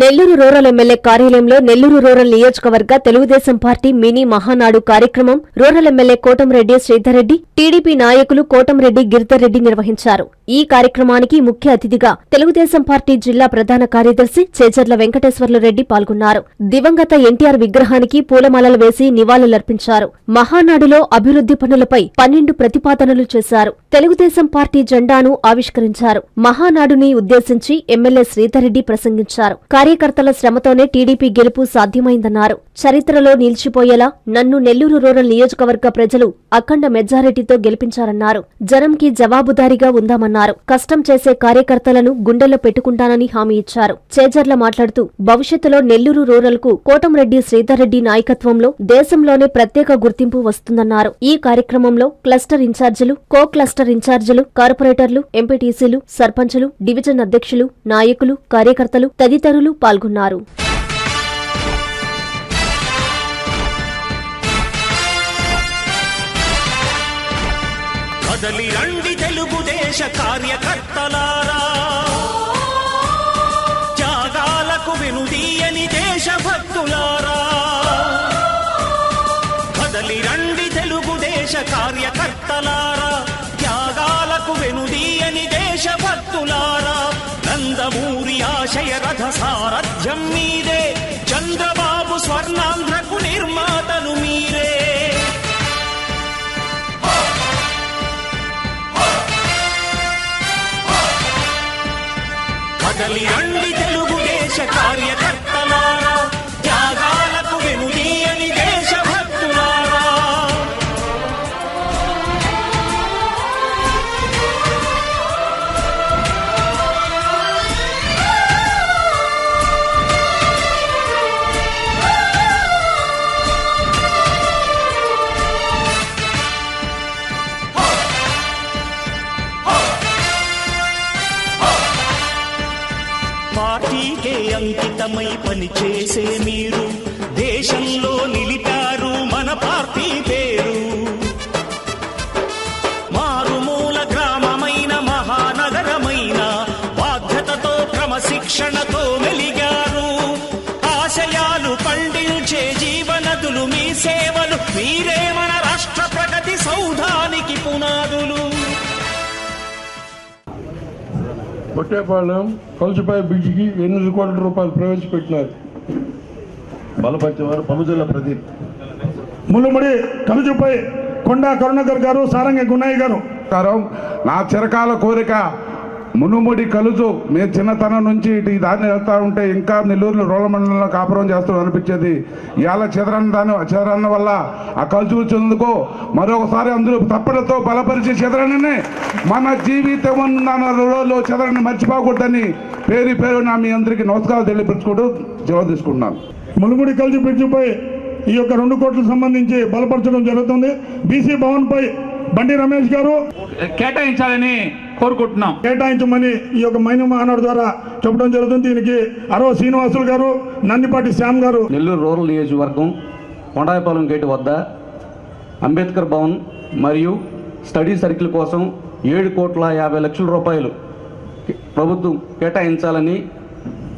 Nellore rural MLA కార్యాలయంలో Nellore rural నియోజకవర్గ Telugu Desam party mini Mahanadu కార్యక్రమం rural MLA Kotamreddy Sridharreddy TDP నాయకులు కోటంరెడ్డి గిరిధర్రెడ్డి నిర్వహించారు. ఈ కార్యక్రమానికి ముఖ్య అతిథిగా తెలుగుదేశం పార్టీ జిల్లా ప్రధాన కార్యదర్శి చేజర్ల వెంకటేశ్వర్లు రెడ్డి పాల్గొన్నారు. దివంగత ఎన్టీఆర్ విగ్రహానికి పూలమాలలు వేసి నివాళులర్పించారు. మహానాడులో అభివృద్ధి పనులపై పన్నెండు ప్రతిపాదనలు చేశారు. తెలుగుదేశం పార్టీ జెండాను ఆవిష్కరించారు. మహానాడుని ఉద్దేశించి ఎమ్మెల్యే శ్రీధర్రెడ్డి ప్రసంగించారు. కార్యకర్తల శ్రమతోనే టీడీపీ గెలుపు సాధ్యమైందన్నారు. చరిత్రలో నిలిచిపోయేలా నన్ను నెల్లూరు రూరల్ నియోజకవర్గ ప్రజలు అఖండ మెజారిటీతో గెలిపించారన్నారు. జనంకి జవాబుదారీగా ఉందామన్నారు. కష్టం చేసే కార్యకర్తలను గుండెల్లో పెట్టుకుంటానని హామీ ఇచ్చారు. చేజర్ల మాట్లాడుతూ భవిష్యత్తులో నెల్లూరు రూరల్కు కోటంరెడ్డి శ్రీధర్రెడ్డి నాయకత్వంలో దేశంలోనే ప్రత్యేక గుర్తింపు వస్తుందన్నారు. ఈ కార్యక్రమంలో క్లస్టర్ ఇన్ఛార్జీలు కో క్లస్టర్ ఇన్ఛార్జీలు కార్పొరేటర్లు ఎంపీటీసీలు సర్పంచులు డివిజన్ అధ్యక్షులు నాయకులు కార్యకర్తలు తదితరులు పాల్గొన్నారు. కదలి రండి తెలుగుదేశ కార్యకర్తలారా. త్యాగాలకు వినుదీయని దేశభక్తులారా. కదలి రండి తెలుగుదేశ కార్యకర్తలారా. అంకితమై పనిచేసే మీరు. బొట్టేపాలెం కలుసుపాయ బ్రిడ్జికి ఎనిమిది కోట్ల రూపాయలు ప్రవేశపెట్టినారు. బలపరిచేవారు పముజుల ప్రదీప్. ముల్లుముడి కలుజుపై కొండా కరుణాకర్ గారు సారంగ గున్నయ్య గారు. నా చిరకాల కోరిక మునుముడి కలుజు నేను చిన్నతనం నుంచి ఇటు ఈ దారిని వెళ్తా ఉంటే ఇంకా నెల్లూరు రోల మండలంలో కాపురం చేస్తూ అనిపించేది. ఇవాళ చెదరన్న దాని చెదరన్న వల్ల ఆ కలుజు వచ్చినందుకు మరొకసారి అందులో తప్పలతో బలపరిచే చెదరని మన జీవితం చెదరని మర్చిపోకూడదని పేరు పేరు నా మీ అందరికీ నమస్కారాలు తెలియపరుచుకుంటూ జవాబు తీసుకుంటున్నాను. ములుముడి కలుజు బ్రిడ్జిపై ఈ యొక్క రెండు కోట్లకు సంబంధించి బలపరచడం జరుగుతుంది. బీసీ భవన్ పై బండి రమేష్ గారు కేటాయించాలని కోరుకుంటున్నాం. కేటాయించమని ఈ యొక్క మైన మహానాడు ద్వారా చెప్పడం జరుగుతుంది. దీనికి అరవ శ్రీనివాసులు గారు నందిపాటి శ్యామ్ గారు. నెల్లూరు రూరల్ నియోజకవర్గం కొండాయపాలెం గేటు వద్ద అంబేద్కర్ భవన్ మరియు స్టడీ సర్కిల్ కోసం ఏడు కోట్ల యాభై లక్షల రూపాయలు ప్రభుత్వం కేటాయించాలని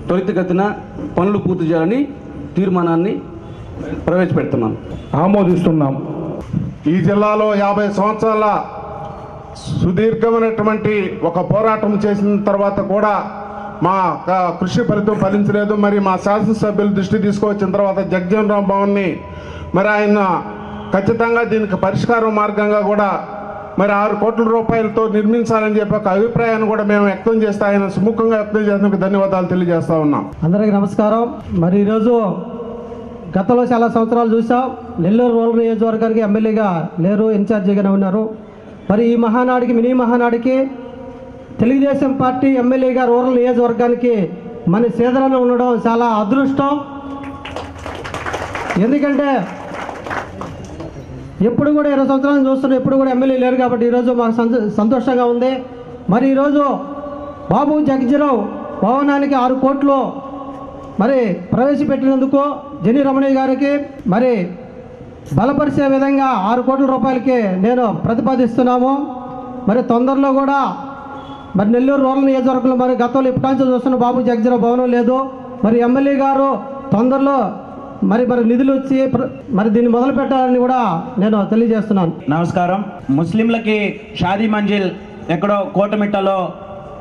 త్వరితగతిన పనులు పూర్తి చేయాలని తీర్మానాన్ని ప్రవేశపెడుతున్నాను. ఆమోదిస్తున్నాం. ఈ జిల్లాలో యాభై సంవత్సరాల సుదీర్ఘమైనటువంటి ఒక పోరాటం చేసిన తర్వాత కూడా మా కృషి ఫలితం ఫలించలేదు. మరి మా శాసనసభ్యులు దృష్టి తీసుకువచ్చిన తర్వాత జగజీవన్ రామ్ భవన్ని మరి ఆయన ఖచ్చితంగా దీనికి పరిష్కారం మార్గంగా కూడా మరి ఆరు కోట్ల రూపాయలతో నిర్మించాలని చెప్పి ఒక అభిప్రాయాన్ని కూడా మేము వ్యక్తం చేస్తే ఆయన సుముఖంగా వ్యక్తం చేసినందుకు ధన్యవాదాలు తెలియజేస్తా ఉన్నాం. అందరికీ నమస్కారం. మరి ఈరోజు గతంలో చాలా సంవత్సరాలు చూసాం. నెల్లూరు రూరల్ నియోజకవర్గానికి ఎమ్మెల్యేగా లేరు ఇన్ఛార్జిగానే ఉన్నారు. మరి ఈ మహానాడికి మినీ మహానాడికి తెలుగుదేశం పార్టీ ఎమ్మెల్యేగా రూరల్ నియోజకవర్గానికి మన సేదరణ ఉండడం చాలా అదృష్టం. ఎందుకంటే ఎప్పుడు కూడా ఇరవై సంవత్సరాలు చూస్తున్నాం ఎప్పుడు కూడా ఎమ్మెల్యే లేరు కాబట్టి ఈరోజు మాకు సంతో- సంతోషంగా ఉంది. మరి ఈరోజు బాబు జగజీరావు భవనానికి ఆరు కోట్లు మరి ప్రవేశపెట్టినందుకు జని రమణయ్య గారికి మరి బలపరిచే విధంగా ఆరు కోట్ల రూపాయలకి నేను ప్రతిపాదిస్తున్నాము. మరి తొందరలో కూడా మరి నెల్లూరు రూరల్ నియోజకవర్గంలో మరి గతంలో ఇప్పటి నుంచి చూస్తున్న బాబు జగజీరావు భవనం లేదు. మరి ఎమ్మెల్యే గారు తొందరలో మరి మరి నిధులు వచ్చి ప్ర- మరి దీన్ని మొదలు పెట్టాలని కూడా నేను తెలియజేస్తున్నాను. నమస్కారం. ముస్లింలకి షాదీ మంజిల్ ఎక్కడో కోటమిట్టలో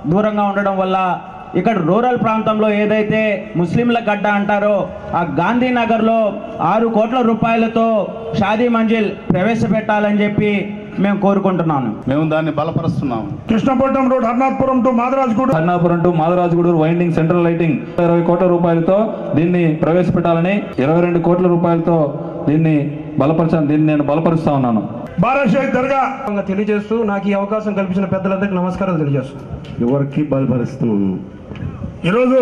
దూరంగా ఉండడం వల్ల ఇక్కడ రూరల్ ప్రాంతంలో ఏదైతే ముస్లింల గడ్డ అంటారో ఆ గాంధీనగర్లో ఆరు కోట్ల రూపాయలతో షాదీ మంజిల్ ప్రవేశపెట్టాలని చెప్పి మేము కోరుకుంటున్నాను. మేము దాన్ని బలపరుస్తున్నాము. Krishnapatnam road Harnathpuram to Madarajguda Annapuram to Madarajuguduru winding central lighting ఇరవై కోట్ల రూపాయలతో దీన్ని ప్రవేశపెట్టాలని ఇరవై రెండు కోట్ల రూపాయలతో దీన్ని బలపరచాను దీన్ని నేను బలపరుస్తా ఉన్నాను. దర్గా. తెలియజేస్తూ నాకు ఈ అవకాశం కల్పించిన పెద్దలందరికీ నమస్కారాలు తెలియజేస్తూ. ఎవరికి బలపరుస్తున్నాము ఈరోజు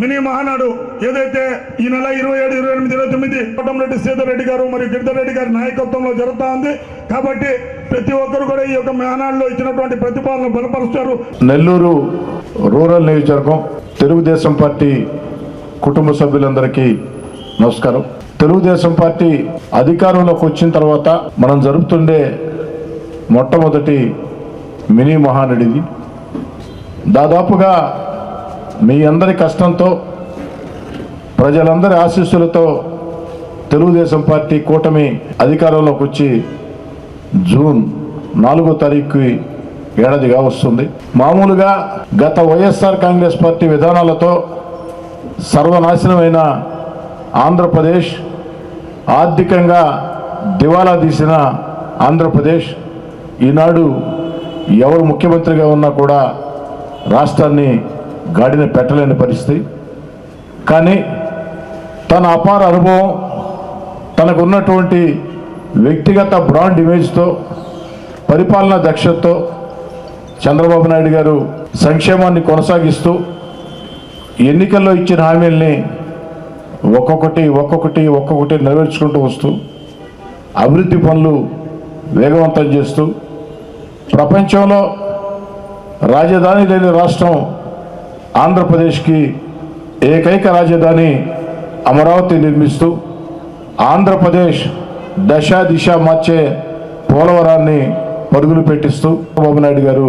మినీ మహానాడు ఏదైతే ఈ నెల ఇరవై ఏడు ఇరవై ఎనిమిది ఇరవై తొమ్మిది కోటంరెడ్డి సీతారెడ్డి రెడ్డి గారు మరియు గిరిధర్ రెడ్డి గారి నాయకత్వంలో జరుగుతూ ఉంది. కాబట్టి ప్రతి ఒక్కరు కూడా ఈ యొక్క మహానాడులో ఇచ్చినటువంటి ప్రతిపాదనలు బలపరుస్తారు. నెల్లూరు రూరల్ నియోజకవర్గం తెలుగుదేశం పార్టీ కుటుంబ సభ్యులందరికీ నమస్కారం. తెలుగుదేశం పార్టీ అధికారంలోకి వచ్చిన తర్వాత మనం జరుపుతుండే మొట్టమొదటి మినీ మహానడిది దాదాపుగా మీ అందరి కష్టంతో ప్రజలందరి ఆశీస్సులతో తెలుగుదేశం పార్టీ కూటమి అధికారంలోకి వచ్చి జూన్ నాలుగో తారీఖు ఏడాదిగా వస్తుంది. మామూలుగా గత వైఎస్ఆర్ కాంగ్రెస్ పార్టీ విధానాలతో సర్వనాశనమైన ఆంధ్రప్రదేశ్ ఆర్థికంగా దివాలా తీసిన ఆంధ్రప్రదేశ్ ఈనాడు ఎవరు ముఖ్యమంత్రిగా ఉన్నా కూడా రాష్ట్రాన్ని గాడిని పెట్టలేని పరిస్థితి. కానీ తన అపార అనుభవం తనకున్నటువంటి వ్యక్తిగత బ్రాండ్ ఇమేజ్తో పరిపాలనా దక్షతతో చంద్రబాబు నాయుడు గారు సంక్షేమాన్ని కొనసాగిస్తూ ఎన్నికల్లో ఇచ్చిన హామీల్ని ఒక్కొక్కటి ఒక్కొక్కటి ఒక్కొక్కటి నెరవేర్చుకుంటూ వస్తూ అభివృద్ధి పనులు వేగవంతం చేస్తూ ప్రపంచంలో రాజధాని లేని రాష్ట్రం ఆంధ్రప్రదేశ్కి ఏకైక రాజధాని అమరావతి నిర్మిస్తూ ఆంధ్రప్రదేశ్ దశ దిశ మార్చే పోలవరాన్ని పరుగులు పెట్టిస్తూ చంద్రబాబు నాయుడు గారు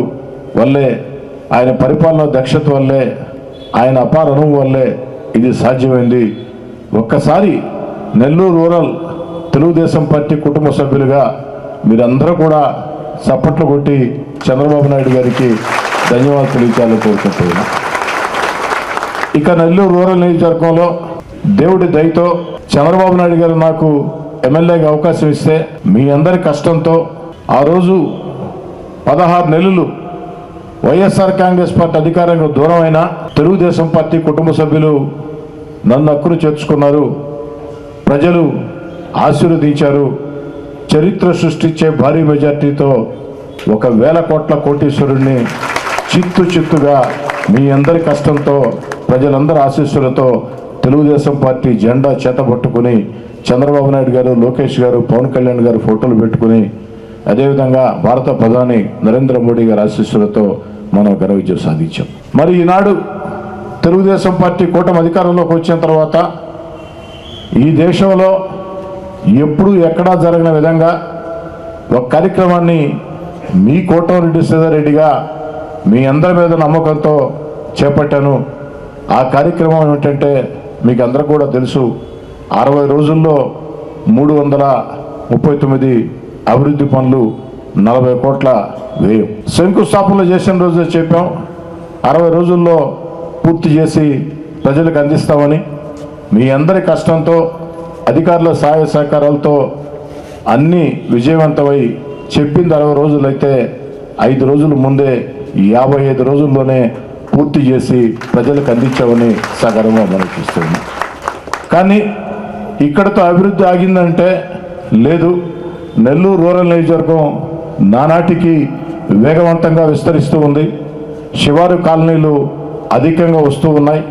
వల్లే ఆయన పరిపాలన దక్షత వల్లే ఆయన అపార అనుభవం వల్లే ఇది సాధ్యమైంది. ఒక్కసారి నెల్లూరు రూరల్ తెలుగుదేశం పార్టీ కుటుంబ సభ్యులుగా మీరందరూ కూడా చప్పట్లు కొట్టి చంద్రబాబు నాయుడు గారికి ధన్యవాదాలు తెలియచేయాలని కోరుకుంటున్నాను. ఇక నెల్లూరు రూరల్ నియోజకవర్గంలో దేవుడి దయతో చంద్రబాబు నాయుడు గారు నాకు ఎమ్మెల్యేగా అవకాశం ఇస్తే మీ అందరి కష్టంతో ఆ రోజు పదహారు నెలలు వైఎస్ఆర్ కాంగ్రెస్ పార్టీ అధికారంగా దూరమైన తెలుగుదేశం పార్టీ కుటుంబ సభ్యులు నన్ను అక్కును చేర్చుకున్నారు. ప్రజలు ఆశీర్వదించారు. చరిత్ర సృష్టించే భారీ మెజార్టీతో ఒక వేల కోట్ల కోటీశ్వరుణ్ణి చిత్తు చిత్తుగా మీ అందరి కష్టంతో ప్రజలందరి ఆశీస్సులతో తెలుగుదేశం పార్టీ జెండా చేతపట్టుకుని చంద్రబాబు నాయుడు గారు లోకేష్ గారు పవన్ కళ్యాణ్ గారు ఫోటోలు పెట్టుకుని అదేవిధంగా భారత ప్రధాని నరేంద్ర మోడీ గారి ఆశీస్సులతో మనం ఘన విజయం సాధించాం. మరి ఈనాడు తెలుగుదేశం పార్టీ కూటమి అధికారంలోకి వచ్చిన తర్వాత ఈ దేశంలో ఎప్పుడు ఎక్కడా జరిగిన విధంగా ఒక కార్యక్రమాన్ని మీ కోటమిరెడ్డి శ్రీధర్రెడ్డిగా మీ అందరి మీద నమ్మకంతో చేపట్టాను. ఆ కార్యక్రమం ఏమిటంటే మీకు అందరూ కూడా తెలుసు అరవై రోజుల్లో మూడు వందల ముప్పై తొమ్మిది అభివృద్ధి పనులు నలభై కోట్ల వ్యయం. శంకుస్థాపనలు చేసిన రోజే చెప్పాం అరవై రోజుల్లో పూర్తి చేసి ప్రజలకు అందిస్తామని. మీ అందరి కష్టంతో అధికారుల సహాయ సహకారాలతో అన్నీ విజయవంతమై చెప్పింది అరవై రోజులైతే ఐదు రోజుల ముందే యాభై ఐదు రోజుల్లోనే పూర్తి చేసి ప్రజలకు అందించామని సగర్వంగా మనకిస్తున్నాం కానీ ఇక్కడతో అభివృద్ధి ఆగిందంటే లేదు. నెల్లూరు రూరల్ నియోజకవర్గం నానాటికి వేగవంతంగా విస్తరిస్తూ ఉంది. శివారు కాలనీలు అధికంగా వస్తూ ఉన్నాయి.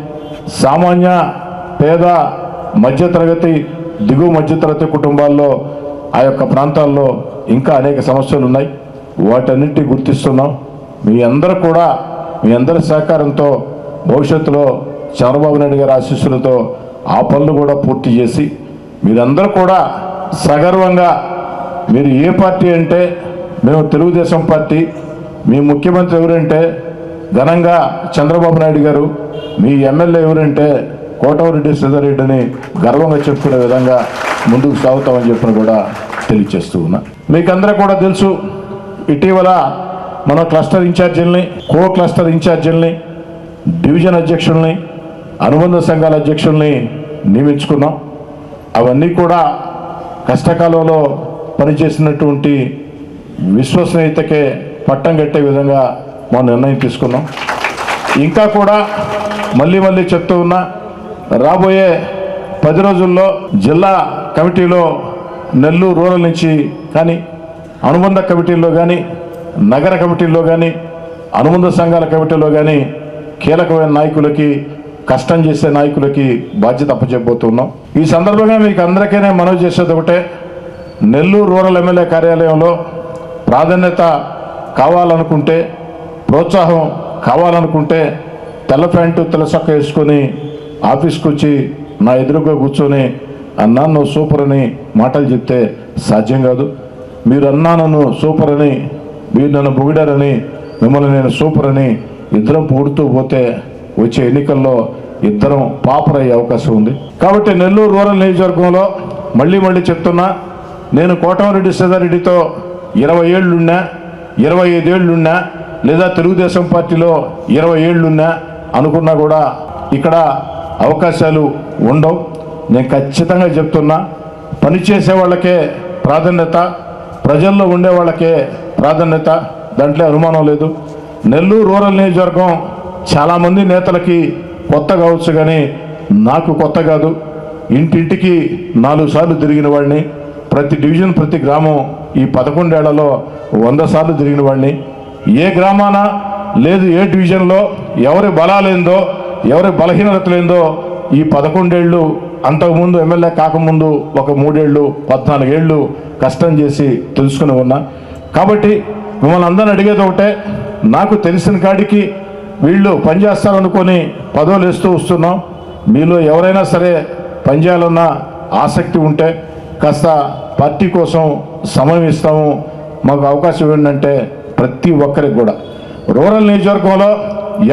సామాన్య పేద మధ్యతరగతి దిగువ మధ్యతరగతి కుటుంబాల్లో ఆ యొక్క ప్రాంతాల్లో ఇంకా అనేక సమస్యలు ఉన్నాయి. వాటన్నిటి గుర్తిస్తున్నాం. మీ అందరూ కూడా మీ అందరి సహకారంతో భవిష్యత్తులో చంద్రబాబు నాయుడు గారి ఆశీస్సులతో ఆ పనులు కూడా పూర్తి చేసి మీరందరూ కూడా సగర్వంగా మీరు ఏ పార్టీ అంటే మేము తెలుగుదేశం పార్టీ మీ ముఖ్యమంత్రి ఎవరంటే ఘనంగా చంద్రబాబు నాయుడు గారు మీ ఎమ్మెల్యే ఎవరంటే కోటమిరెడ్డి శ్రీధర్ అని గర్వంగా చెప్పుకునే విధంగా ముందుకు సాగుతామని చెప్పిన కూడా తెలియచేస్తూ ఉన్నా. మీకందరూ కూడా తెలుసు ఇటీవల మన క్లస్టర్ ఇన్ఛార్జీలని కో క్లస్టర్ ఇన్ఛార్జీలని డివిజన్ అధ్యక్షుల్ని అనుబంధ సంఘాల అధ్యక్షుల్ని నియమించుకున్నాం. అవన్నీ కూడా కష్టకాలంలో పనిచేసినటువంటి విశ్వసనీయతకే పట్టం కట్టే విధంగా మనం నిర్ణయం తీసుకున్నాం. ఇంకా కూడా మళ్ళీ మళ్ళీ చెప్తూ ఉన్నా రాబోయే పది రోజుల్లో జిల్లా కమిటీలో నెల్లూరు రూరల్ నుంచి కానీ అనుబంధ కమిటీల్లో కానీ నగర కమిటీల్లో కానీ అనుబంధ సంఘాల కమిటీలో కానీ కీలకమైన నాయకులకి కష్టం చేసే నాయకులకి బాధ్యత అప్పచెప్పబోతున్నాం. ఈ సందర్భంగా మీకు అందరికీనే మనవి చేసేది ఒకటే నెల్లూరు రూరల్ ఎమ్మెల్యే కార్యాలయంలో ప్రాధాన్యత కావాలనుకుంటే ప్రోత్సాహం కావాలనుకుంటే తెల్ల ప్యాంటు తెల్ల చక్క వేసుకొని ఆఫీస్కి వచ్చి నా ఎదురుగా కూర్చొని అన్నా నువ్వు సూపర్ అని మాటలు చెప్తే సాధ్యం కాదు. మీరు అన్నా నన్ను సూపర్ అని మీరు నన్ను పొగిడారని మిమ్మల్ని నేను సూపర్ అని ఇద్దరం పొగుడుతూ పోతే వచ్చే ఎన్నికల్లో ఇద్దరం పాపర్ అయ్యే అవకాశం ఉంది. కాబట్టి నెల్లూరు రూరల్ నియోజకవర్గంలో మళ్ళీ మళ్ళీ చెప్తున్నా నేను కోటమరెడ్డి సీతారెడ్డితో ఇరవై ఏళ్ళున్నా ఇరవై ఐదేళ్ళున్నా లేదా తెలుగుదేశం పార్టీలో ఇరవై ఏళ్ళున్నా అనుకున్నా కూడా ఇక్కడ అవకాశాలు ఉండవు. నేను ఖచ్చితంగా చెప్తున్నా పనిచేసే వాళ్ళకే ప్రాధాన్యత ప్రజల్లో ఉండే వాళ్ళకే ప్రాధాన్యత దాంట్లో అనుమానం లేదు. నెల్లూరు రూరల్ నియోజకవర్గం చాలామంది నేతలకి కొత్త కావచ్చు కానీ నాకు కొత్త కాదు. ఇంటింటికి నాలుగు సార్లు తిరిగిన వాడిని ప్రతి డివిజన్ ప్రతి గ్రామం ఈ పదకొండేళ్ళలో వంద సార్లు తిరిగిన వాడిని. ఏ గ్రామాన లేదు ఏ డివిజన్లో ఎవరి బలాలేందో ఎవరి బలహీనతలేందో ఈ పదకొండేళ్ళు అంతకుముందు ఎమ్మెల్యే కాకముందు ఒక మూడేళ్ళు పద్నాలుగేళ్ళు కష్టం చేసి తెలుసుకుని ఉన్నా. కాబట్టి మిమ్మల్ని అందరిని అడిగేది ఒకటే నాకు తెలిసిన కాడికి వీళ్ళు పనిచేస్తారనుకొని పదవులు వేస్తూ వస్తున్నాం. మీలో ఎవరైనా సరే పనిచేయాలన్న ఆసక్తి ఉంటే కాస్త పార్టీ కోసం సమయం ఇస్తాము. మాకు అవకాశం ఏంటంటే ప్రతి ఒక్కరికి కూడా. రూరల్ నియోజకవర్గంలో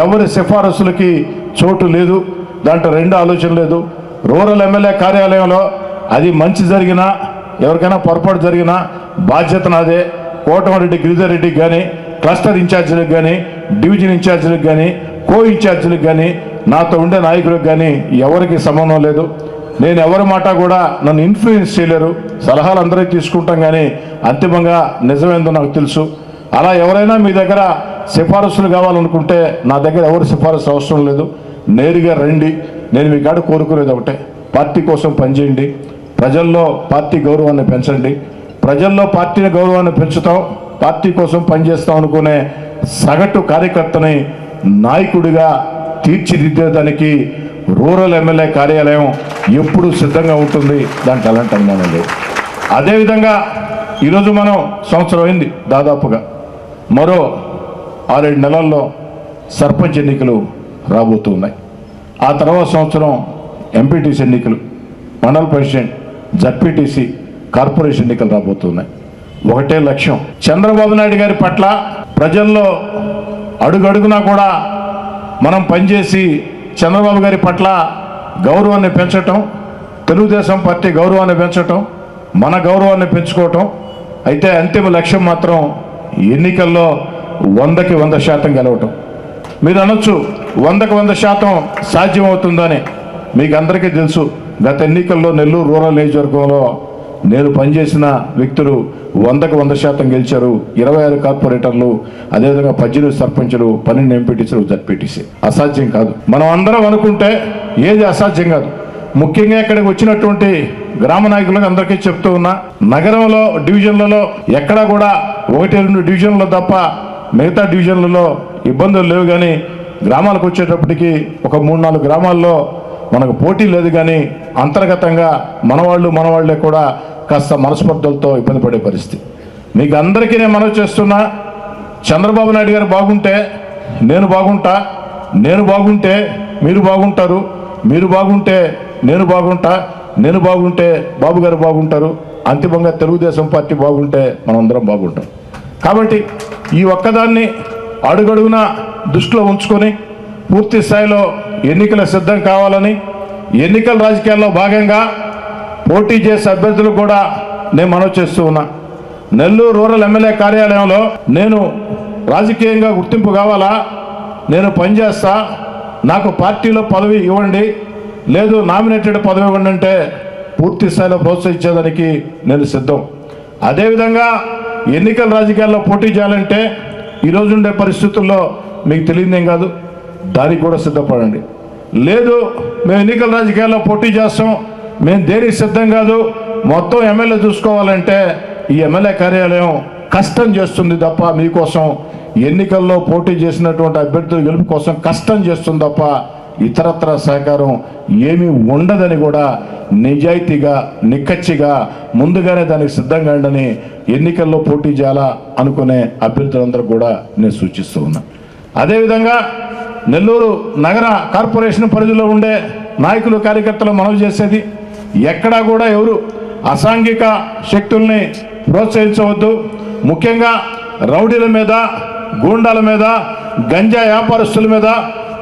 ఎవరి సిఫారసులకి చోటు లేదు. దాంట్లో రెండు ఆలోచన లేదు. రూరల్ ఎమ్మెల్యే కార్యాలయంలో అది మంచి జరిగినా ఎవరికైనా పొరపాటు జరిగినా బాధ్యత నాదే. కోటమరెడ్డి గిరిధర్ రెడ్డికి కానీ క్లస్టర్ ఇన్ఛార్జీలకు కానీ డివిజన్ ఇన్ఛార్జీలకు కానీ కో ఇన్ఛార్జీలకు కానీ నాతో ఉండే నాయకులకు కానీ ఎవరికి సంబంధం లేదు. నేను ఎవరి మాట కూడా నన్ను ఇన్ఫ్లుయెన్స్ చేయలేరు. సలహాలు అందరికీ తీసుకుంటాం కానీ అంతిమంగా నిజమేందో నాకు తెలుసు. అలా ఎవరైనా మీ దగ్గర సిఫారసులు కావాలనుకుంటే నా దగ్గర ఎవరు సిఫారసు అవసరం లేదు. నేరుగా రండి. నేను మీ కాడ కోరుకునేది ఒకటే. పార్టీ కోసం పనిచేయండి. ప్రజల్లో పార్టీ గౌరవాన్ని పెంచండి. ప్రజల్లో పార్టీని గౌరవాన్ని పెంచుతాం. పార్టీ కోసం పనిచేస్తాం అనుకునే సగటు కార్యకర్తని నాయకుడిగా తీర్చిదిద్దేదానికి రూరల్ ఎమ్మెల్యే కార్యాలయం ఎప్పుడూ సిద్ధంగా ఉంటుంది. దాంట్లో అలాంటి అన్నానండి లేదు. అదేవిధంగా ఈరోజు మనం సంవత్సరం అయింది దాదాపుగా. మరో ఆరేడు నెలల్లో సర్పంచ్ ఎన్నికలు రాబోతున్నాయి. ఆ తర్వాత సంవత్సరం ఎంపీటీసీ ఎన్నికలు మండల ప్రెసిడెంట్ జడ్పీటీసీ కార్పొరేషన్ ఎన్నికలు రాబోతున్నాయి. ఒకటే లక్ష్యం. చంద్రబాబు నాయుడు గారి పట్ల ప్రజల్లో అడుగడుగునా కూడా మనం పనిచేసి చంద్రబాబు గారి పట్ల గౌరవాన్ని పెంచటం తెలుగుదేశం పార్టీ గౌరవాన్ని పెంచటం మన గౌరవాన్ని పెంచుకోవటం అయితే అంతిమ లక్ష్యం మాత్రం ఎన్నికల్లో వందకి వంద శాతం గెలవటం. మీరు అనొచ్చు వందకి వంద శాతం సాధ్యమవుతుందని మీకు అందరికీ తెలుసు గత ఎన్నికల్లో నెల్లూరు రూరల్ నియోజకవర్గంలో నేను పనిచేసిన వ్యక్తులు వందకు వంద శాతం గెలిచారు. ఇరవై ఆరు కార్పొరేటర్లు అదేవిధంగా పద్దెనిమిది సర్పంచులు పన్నెండు ఎంపీటీసీలు జడ్పీటీసీ అసాధ్యం కాదు. మనం అందరం అనుకుంటే ఏది అసాధ్యం కాదు. ముఖ్యంగా ఇక్కడికి వచ్చినటువంటి గ్రామ నాయకులకు అందరికీ చెప్తూ ఉన్నా నగరంలో డివిజన్లలో ఎక్కడా కూడా ఒకటి రెండు డివిజన్లు తప్ప మిగతా డివిజన్లలో ఇబ్బందులు లేవు కానీ గ్రామాలకు వచ్చేటప్పటికి ఒక మూడు నాలుగు గ్రామాల్లో మనకు పోటీ లేదు కానీ అంతర్గతంగా మనవాళ్ళు మనవాళ్ళే కూడా కాస్త మనస్పర్ధలతో ఇబ్బంది పడే పరిస్థితి. మీకు అందరికీ నేను మనవి చేస్తున్నా చంద్రబాబు నాయుడు గారు బాగుంటే నేను బాగుంటా నేను బాగుంటే మీరు బాగుంటారు మీరు బాగుంటే నేను బాగుంటా నేను బాగుంటే బాబు గారు బాగుంటారు అంతిమంగా తెలుగుదేశం పార్టీ బాగుంటే మనందరం బాగుంటాం. కాబట్టి ఈ ఒక్కదాన్ని అడుగడుగునా దృష్టిలో ఉంచుకొని పూర్తి స్థాయిలో ఎన్నికల సిద్ధం కావాలని ఎన్నికల రాజకీయాల్లో భాగంగా పోటీ చేసే అభ్యర్థులు కూడా నేను మనవి చేస్తూ ఉన్నా. నెల్లూరు రూరల్ ఎమ్మెల్యే కార్యాలయంలో నేను రాజకీయంగా గుర్తింపు కావాలా? నేను పనిచేస్తా. నాకు పార్టీలో పదవి ఇవ్వండి. లేదు నామినేటెడ్ పదవి ఇవ్వండి అంటే పూర్తి స్థాయిలో ప్రోత్సహించేదానికి నేను సిద్ధం. అదేవిధంగా ఎన్నికల రాజకీయాల్లో పోటీ చేయాలంటే ఈరోజు ఉండే పరిస్థితుల్లో మీకు తెలియదేం కాదు దానికి కూడా సిద్ధపడండి. లేదు మేము ఎన్నికల రాజకీయాల్లో పోటీ చేస్తాం మేము దేనికి సిద్ధం కాదు మొత్తం ఎమ్మెల్యే చూసుకోవాలంటే ఈ ఎమ్మెల్యే కార్యాలయం కష్టం చేస్తుంది తప్ప మీకోసం ఎన్నికల్లో పోటీ చేసినటువంటి అభ్యర్థుల గెలుపు కోసం కష్టం చేస్తుంది తప్ప ఇతరత్ర సహకారం ఏమీ ఉండదని కూడా నిజాయితీగా నిక్కచ్చిగా ముందుగానే దానికి సిద్ధంగా ఉండని ఎన్నికల్లో పోటీ చేయాలా అనుకునే అభ్యర్థులందరూ కూడా నేను సూచిస్తూ ఉన్నా. అదేవిధంగా నెల్లూరు నగర కార్పొరేషన్ పరిధిలో ఉండే నాయకులు కార్యకర్తలు మనవి చేసేది ఎక్కడా కూడా ఎవరు అసాంఘిక శక్తుల్ని ప్రోత్సహించవద్దు. ముఖ్యంగా రౌడీల మీద గూండాల మీద గంజా వ్యాపారస్తుల మీద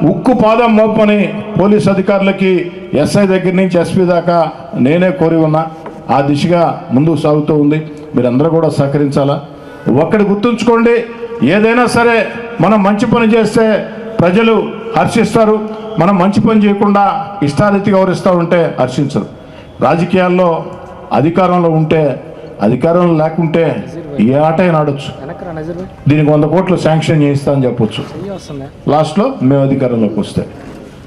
ఉక్కు పాదం మోపని పోలీస్ అధికారులకి ఎస్ఐ దగ్గర నుంచి ఎస్పీ దాకా నేనే కోరి ఉన్నా. ఆ దిశగా ముందుకు సాగుతూ ఉంది. మీరందరూ కూడా సహకరించాలా? ఒక్కడి గుర్తుంచుకోండి ఏదైనా సరే మనం మంచి పని చేస్తే ప్రజలు హర్షిస్తారు. మనం మంచి పని చేయకుండా ఇష్టారీతిగా గౌరవిస్తూ ఉంటే హర్షించరు. రాజకీయాల్లో అధికారంలో ఉంటే అధికారంలో లేకుంటే ఏ ఆట అయినా ఆడొచ్చు. దీనికి వంద కోట్లు శాంక్షన్ చేయిస్తా అని చెప్పొచ్చు. లాస్ట్లో మేము అధికారంలోకి వస్తే.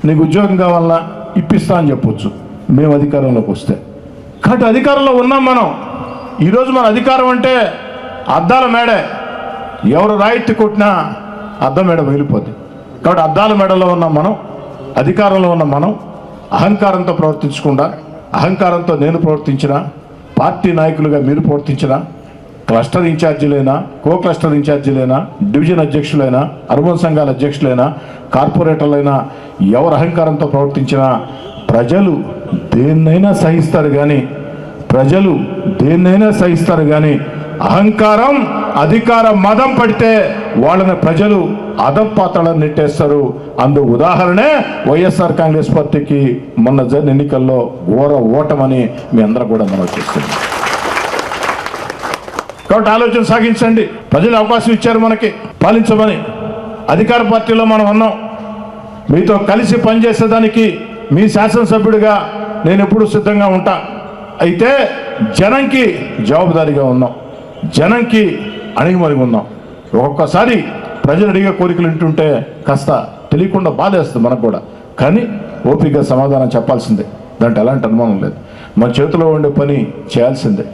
నీకు ఉద్యోగం కావాలన్నా ఇప్పిస్తా అని చెప్పొచ్చు. మేము అధికారంలోకి వస్తే. కాబట్టి అధికారంలో ఉన్నాం మనం. ఈరోజు మన అధికారం అంటే అద్దాల మేడే. ఎవరు రాయితీ కొట్టినా అద్దం మేడ వెళ్ళిపోద్ది కాబట్టి అద్దాల మేడలో ఉన్న మనం. అధికారంలో ఉన్న మనం. అహంకారంతో ప్రవర్తించకుండా అహంకారంతో నేను ప్రవర్తించినా పార్టీ నాయకులుగా మీరు ప్రవర్తించినా క్లస్టర్ ఇన్ఛార్జీలైనా కో క్లస్టర్ ఇన్ఛార్జీలైనా డివిజన్ అధ్యక్షులైనా అర్బన్ సంఘాల అధ్యక్షులైనా కార్పొరేటర్లైనా ఎవరు అహంకారంతో ప్రవర్తించినా ప్రజలు దేన్నైనా సహిస్తారు కానీ ప్రజలు దేన్నైనా సహిస్తారు కానీ అహంకారం అధికార మదం పడితే వాళ్ళని ప్రజలు అధపాతాళం నెట్టేస్తారు. అందు ఉదాహరణే వైఎస్ఆర్ కాంగ్రెస్ పార్టీకి మొన్న జరిగిన ఎన్నికల్లో ఘోర ఓటమని మీ అందరూ కూడా మనం చేస్తున్నాం. కాబట్టి ఆలోచన సాగించండి. ప్రజలు అవకాశం ఇచ్చారు మనకి పాలించమని. అధికార పార్టీలో మనం ఉన్నాం. మీతో కలిసి పనిచేసేదానికి మీ శాసనసభ్యుడిగా నేను ఎప్పుడూ సిద్ధంగా ఉంటా. అయితే జనంకి జవాబుదారీగా ఉన్నాం. జనంకి అణిగిమణిగి ఉన్నాం ఒక్కొక్కసారి ప్రజలు అడిగే కోరికలు వింటుంటే కాస్త తెలియకుండా బాధేస్తుంది మనకు కూడా. కానీ ఓపికగా సమాధానం చెప్పాల్సిందే. దాంట్లో ఎలాంటి అనుమానం లేదు. మన చేతిలో ఉండే పని చేయాల్సిందే.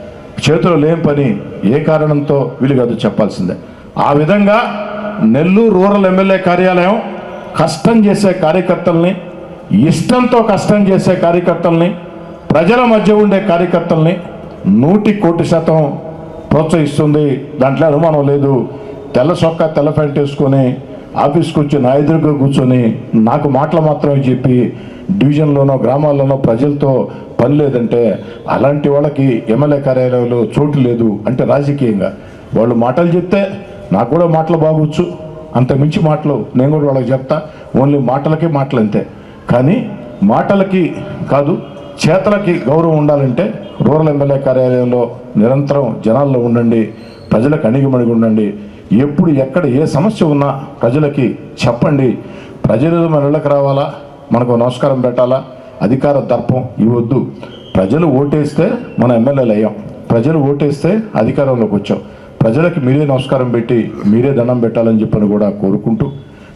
చేతిలో లేని పని ఏ కారణంతో వీలు కాదు చెప్పాల్సిందే. ఆ విధంగా నెల్లూరు రూరల్ ఎమ్మెల్యే కార్యాలయం కష్టం చేసే కార్యకర్తల్ని ఇష్టంతో కష్టం చేసే కార్యకర్తల్ని ప్రజల మధ్య ఉండే కార్యకర్తల్ని నూటి కోటి శాతం ప్రోత్సహిస్తుంది. దాంట్లో అనుమానం లేదు. తెల్ల సొక్క తెల్ల ప్యాంట్ వేసుకొని ఆఫీస్కి వచ్చి నా ఎదురుగా కూర్చొని నాకు మాటలు మాత్రమే చెప్పి డివిజన్లోనో గ్రామాల్లోనో ప్రజలతో పని లేదంటే అలాంటి వాళ్ళకి ఎమ్మెల్యే కార్యాలయంలో చోటు లేదు అంటే రాజకీయంగా. వాళ్ళు మాటలు చెప్తే నాకు కూడా మాటలు బాగొచ్చు. అంత మించి మాటలు నేను కూడా వాళ్ళకి చెప్తా. ఓన్లీ మాటలకి మాటలు అంతే కానీ మాటలకి కాదు చేతలకి గౌరవం ఉండాలంటే రూరల్ ఎమ్మెల్యే కార్యాలయంలో నిరంతరం జనాల్లో ఉండండి ప్రజలకు అణిగిమణిగి ఉండండి. ఎప్పుడు ఎక్కడ ఏ సమస్య ఉన్నా ప్రజలకి చెప్పండి. ప్రజలు మన ఇళ్ళకి రావాలా? మనకు నమస్కారం పెట్టాలా? అధికార దర్పం ఇవ్వద్దు. ప్రజలు ఓటేస్తే మన ఎమ్మెల్యేలు అయ్యాం. ప్రజలు ఓటేస్తే అధికారంలోకి వచ్చాం. ప్రజలకి మీరే నమస్కారం పెట్టి మీరే దండం పెట్టాలని చెప్పని కూడా కోరుకుంటూ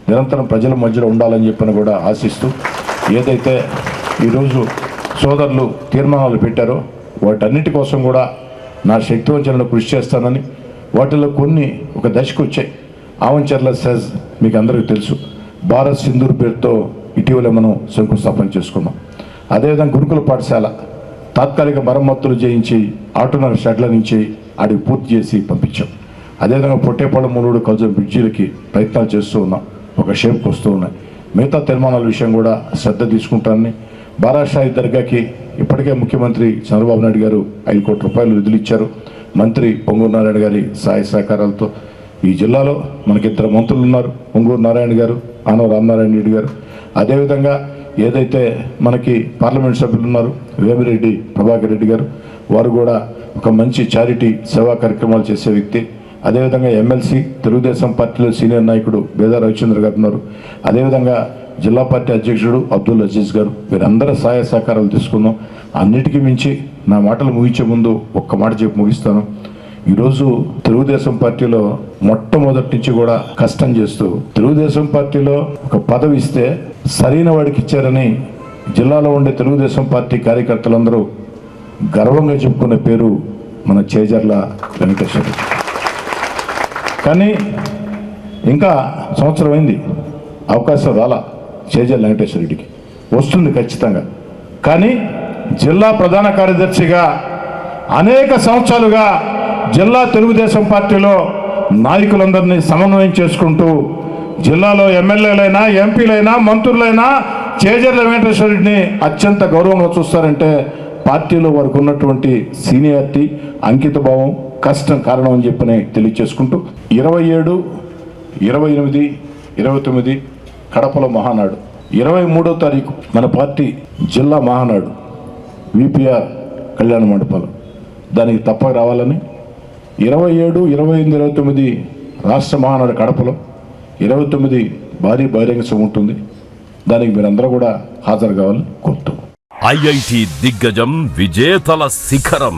నిరంతరం ప్రజల మధ్యలో ఉండాలని చెప్పని కూడా ఆశిస్తూ ఏదైతే ఈరోజు సోదరులు తీర్మానాలు పెట్టారో వాటన్నిటి కోసం కూడా నా శక్తివంచనలో కృషి చేస్తానని వాటిలో కొన్ని ఒక దశకు వచ్చాయి. ఆవంచర్ల సెజ్ మీకు అందరికీ తెలుసు. భారత్ సింధూర్ పేరుతో ఇటీవల మనం శంకుస్థాపన చేసుకున్నాం. అదేవిధంగా గురుకుల పాఠశాల తాత్కాలిక మరమ్మతులు చేయించి ఆటోనర్ షెడ్ల నుంచి ఆడికి పూర్తి చేసి పంపించాం. అదేవిధంగా పొట్టేపాళెం మూలుడు కౌజం బ్రిడ్జీలకి ప్రయత్నాలు చేస్తూ ఉన్నాం. ఒక షేప్కి వస్తూ ఉన్నాయి. మిగతా తీర్మానాల విషయం కూడా శ్రద్ధ తీసుకుంటానని బారాషాహి దర్గాకి ఇప్పటికే ముఖ్యమంత్రి చంద్రబాబు నాయుడు గారు ఐదు కోట్ల రూపాయలు నిధులు ఇచ్చారు. మంత్రి పొంగూరు నారాయణ గారి సహాయ సహకారాలతో ఈ జిల్లాలో మనకి ఇద్దరు మంత్రులు ఉన్నారు. ఒంగూరు నారాయణ గారు ఆనవ రామనారాయణ రెడ్డి గారు. అదేవిధంగా ఏదైతే మనకి పార్లమెంట్ సభ్యులు ఉన్నారు వేమిరెడ్డి ప్రభాకర్ రెడ్డి గారు వారు కూడా ఒక మంచి చారిటీ సేవా కార్యక్రమాలు చేసే వ్యక్తి. అదేవిధంగా ఎమ్మెల్సీ తెలుగుదేశం పార్టీలో సీనియర్ నాయకుడు బేదా రవిచంద్ర గారు ఉన్నారు. అదేవిధంగా జిల్లా పార్టీ అధ్యక్షుడు అబ్దుల్ అజీజ్ గారు వీరందరి సహాయ సహకారాలు తీసుకుందాం. అన్నిటికీ మించి నా మాటలు ముగించే ముందు ఒక్క మాట చెప్పి ముగిస్తాను. ఈరోజు తెలుగుదేశం పార్టీలో మొట్టమొదటి నుంచి కూడా కష్టం చేస్తూ తెలుగుదేశం పార్టీలో ఒక పదవి ఇస్తే సరైన వాడికి ఇచ్చారని జిల్లాలో ఉండే తెలుగుదేశం పార్టీ కార్యకర్తలందరూ గర్వంగా చెప్పుకునే పేరు మన చేజర్ల వెంకటేశ్వర. కానీ ఇంకా సంవత్సరం అయింది అవకాశం రాలా. చేజర్ల వెంకటేశ్వర రెడ్డికి. వస్తుంది ఖచ్చితంగా. కానీ జిల్లా ప్రధాన కార్యదర్శిగా అనేక సంవత్సరాలుగా జిల్లా తెలుగుదేశం పార్టీలో నాయకులందరినీ సమన్వయం చేసుకుంటూ జిల్లాలో ఎమ్మెల్యేలైనా ఎంపీలైనా మంత్రులైనా చేజర్ల వెంకటేశ్వర రెడ్డిని అత్యంత గౌరవంగా చూస్తారంటే పార్టీలో వారికి ఉన్నటువంటి సీనియారిటీ అంకితభావం కష్టం కారణం అని చెప్పి తెలియచేసుకుంటూ ఇరవై ఏడు ఇరవై ఎనిమిది ఇరవై తొమ్మిది కడపలో మహానాడు. ఇరవై మూడో తారీఖు మన పార్టీ జిల్లా మహానాడు విపిఆర్ కళ్యాణ మండపాలు దానికి తప్పక రావాలని ఇరవై ఏడు ఇరవై ఎనిమిది ఇరవై తొమ్మిది రాష్ట్ర మహానాడు కడపలో ఇరవై తొమ్మిది భారీ బహిరంగ సభ ఉంటుంది. దానికి మీరందరూ కూడా హాజరు కావాలని కోరుతూ ఐఐటి దిగ్గజం విజేతల శిఖరం.